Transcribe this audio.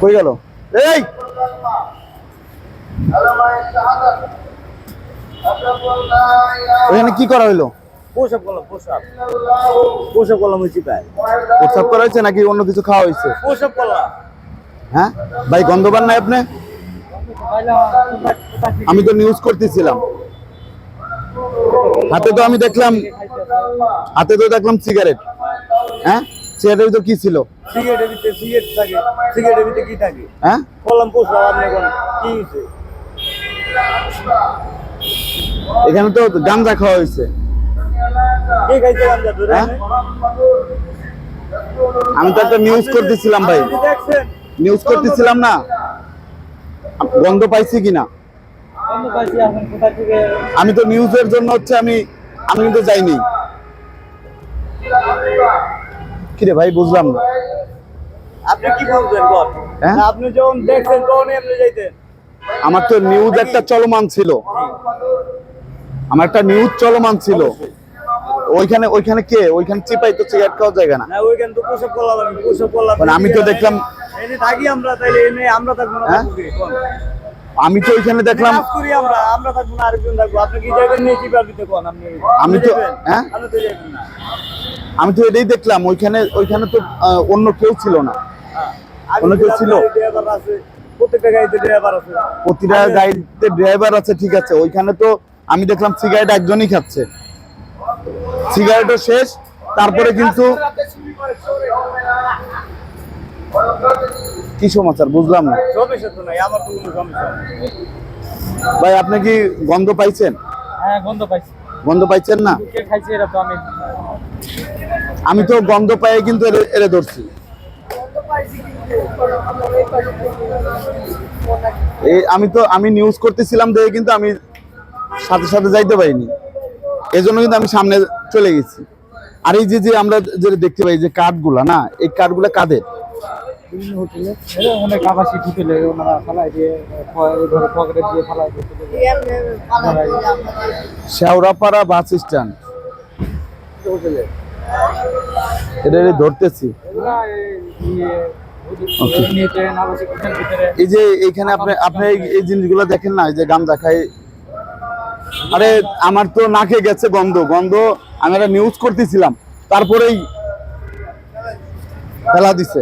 কই গেল? এই! ওখানে কি করা হইল? পোশাক করলাম পোশাক। পোশাক করলাম ওই চিপায় প্রস্তাব করা হয়েছে নাকি অন্য কিছু খাওয়া হয়েছে? পোশাক করলাম হ্যাঁ? ভাই নাই আপনি? আমি তো নিউজ করতেছিলাম। হাতে তো আমি দেখলাম হাতে তো দেখলাম সিগারেট হ্যাঁ? সিগারেটের ভিতর কি ছিল? সিগারেটের ভিতরে সিগারেট থাকে। সিগারেটের ভিতরে কি থাকে? হ্যাঁ? আপনি এখন কি হয়েছে? এখানে তো গাঞ্জা খাওয়া হয়েছে। কে খাইছে গাঞ্জা ধরে? হ্যাঁ? আমি তো একটা নিউজ করতেছিলাম ভাই। নিউজ করতেছিলাম না। গন্ধ পাইছি কিনা? আমি তো নিউজের জন্য হচ্ছে আমি আমি কিন্তু যাইনি। কিরে ভাই বুঝলাম না। আপনি কি বলছেন বল? হ্যাঁ? আপনি যখন দেখছেন তখনই আপনি যাইতেন। আমার তো নিউজ একটা চলমান ছিল। আমার একটা নিউজ চলমান ছিল। ওইখানে ওইখানে কে? ওইখানে চিপাই তো সিগারেট খাওয়ার জায়গা না। না ওইখান তো পোশাক করলাম আমি পোশাক করলাম আমি তো দেখলাম- এনে থাকি আমরা তাইলে এনে আমরা থাকব না হ্যাঁ? আমি তো ওইখানে দেখলাম আমি তো- হ্যাঁ? আমি তো এটাই দেখলাম ওইখানে ওইখানে তো অন্য কেউ ছিল না। অন্য কেউ ছিল? প্রতিটা গাড়িতে ড্রাইভার আছে। ঠিক আছে। ওইখানে তো আমি দেখলাম সিগারেট একজনই খাচ্ছে। সিগারেটও শেষ তারপরে কিন্তু কি সমাচার? বুঝলাম না। ভাই আপনি কি গন্ধ পাইছেন? হ্যাঁ গন্ধ পাইছেন না? আমি তো গন্ধ পাই কিন্তু এরে এরে ধরছি। এই আমি তো আমি নিউজ করতেছিলাম দেখে কিন্তু আমি সাথে সাথে যাইতে পারিনি। এজন্য কিন্তু আমি সামনে চলে গেছি। আর এই যে যে আমরা যে দেখতে পাই যে কাঠগুলা না? এই কাঠগুলা কাদের? বিভিন্ন হোটেলে। এটা অনেক আবাসিক হোটেলে ওনারা ফালাই দিয়ে পকেটে দিয়ে ফালাই দিয়ে শেওড়াপাড়া বাস স্ট্যান্ড। হোটেলে। এটা ধরতেছি। এই ইয়ে এই যে এইখানে আপনি আপনি এই- জিনিসগুলো দেখেন না এই যে গাঞ্জা খাই। আরে আমার তো নাকে গেছে গন্ধ গন্ধ আমি একটা নিউজ করতেছিলাম। তারপরেই ফেলা দিছে।